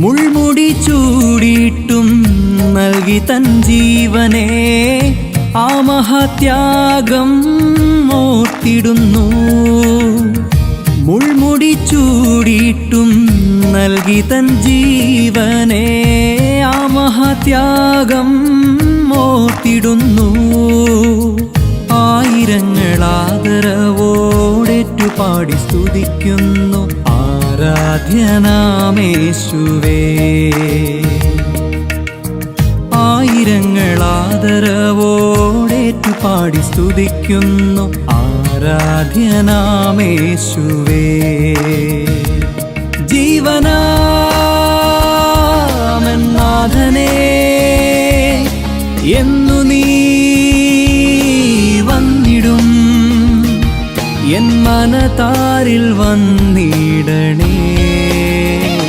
മുൾമുടി ചൂടിയിട്ടും നൽകി തൻ ജീവനെ ആ മഹാത്യാഗം ഓർത്തിടുന്നു. മുൾമുടി ചൂടിയിട്ടും നൽകി തൻ ജീവനെ ആ മഹാത്യാഗം ഓർത്തിടുന്നു. ആയിരങ്ങൾ പാടി സ്തുതിക്കുന്നു. ആരാധ്യനാമേശുവേ ആയിരങ്ങൾ ആദരവോടേറ്റു പാടി സ്തുതിക്കുന്നു. ആരാധ്യനാമേശുവേ. ജീവനാമനാഥനേ എന്നു നീ വന്നിടും. എൻ മനതാരിൽ വന്നു